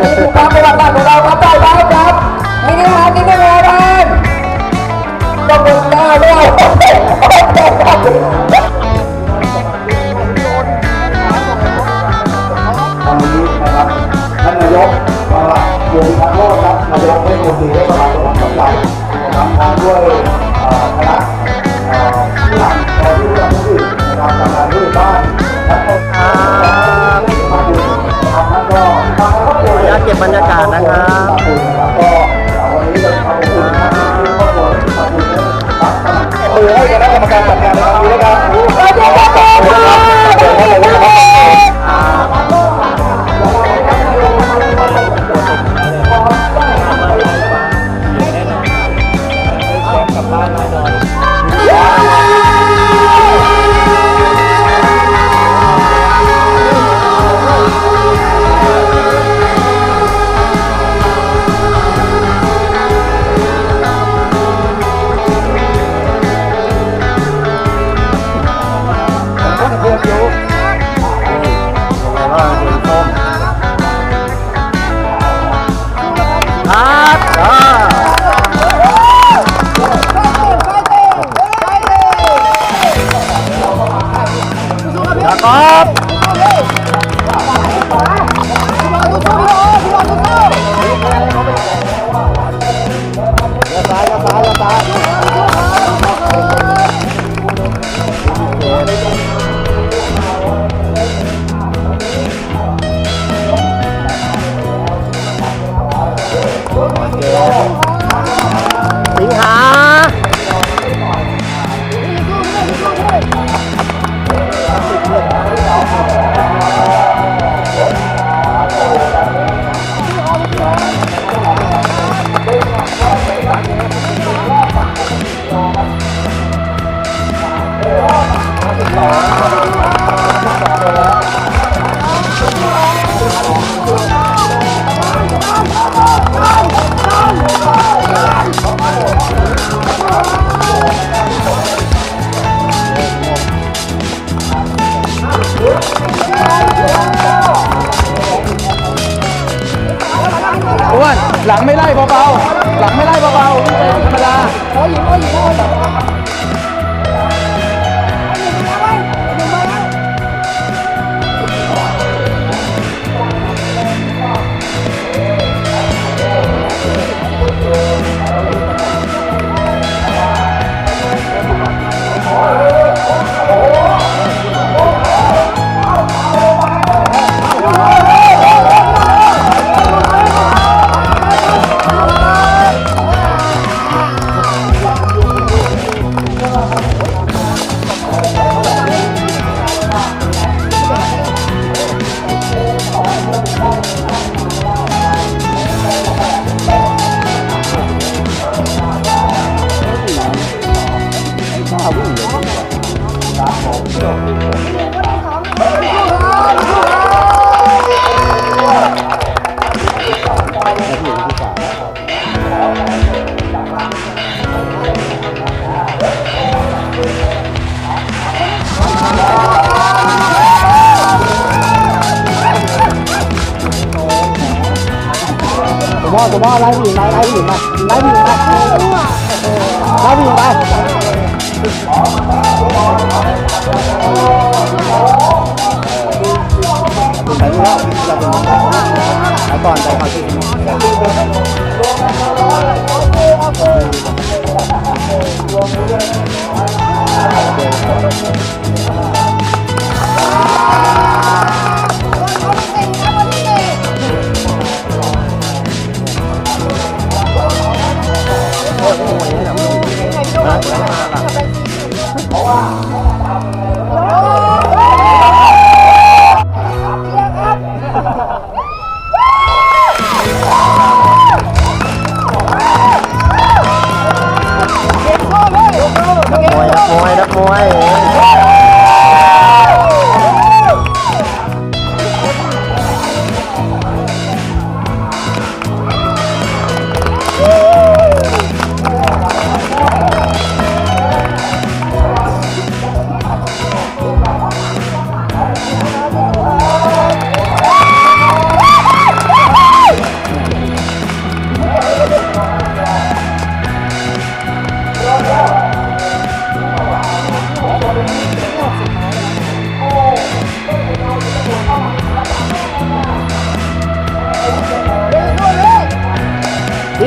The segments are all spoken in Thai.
อนนี้ผู้ค้าประวัติศาตร์ของเราครับได้แล้วครับมินิฮาร์ดมินิฮาร์ดต้องเป็นหน้าด้วยโอเคครับตอนนี้นะครับท่านนายกมาโยมพักโลดครับนายกเทศมนตรีเทศบาลจังหวัดขอนแก่นนะครับพร้อมด้วย บรรยากาศนะครับขอบคุณครับก็วันนี้เป็นความอบอุ่นนะครับที่ครอบครัวขอบคุณะครับมือให้คณะกรรมการจัด ไม่ได้เบาๆวิ่งไปธรรมดาตัวพ่อตัวพ่อ ไล่ผู้หญิงไปไล่ผู้หญิงไปไล่ผู้หญิงไปไล่ผู้หญิงไปไปแล้วอย่าเป็นไปก่อนไปก่อนที่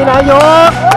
นายก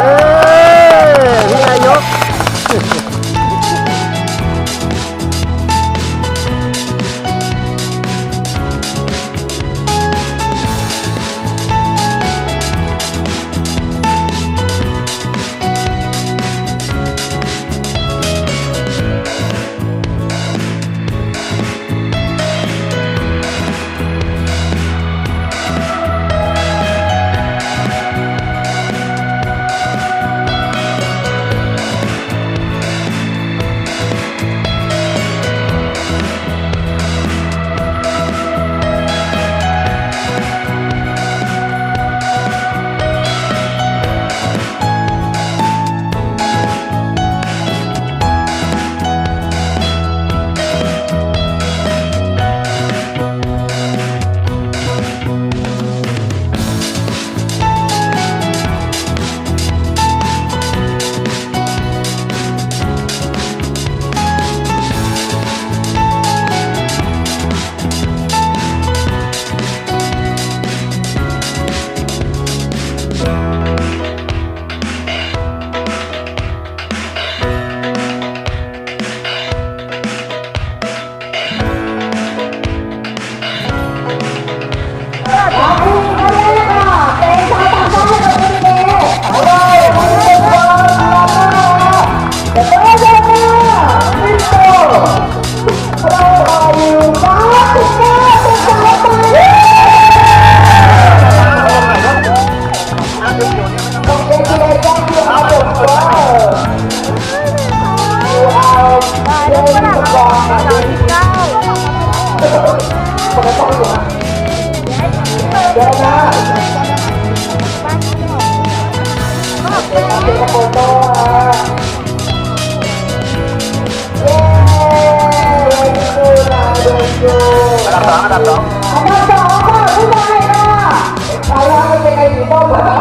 Anak dong, anak dong. Anak dong, aku mau main lah. Kalau aku pengen di bawah.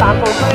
สามตัวสี่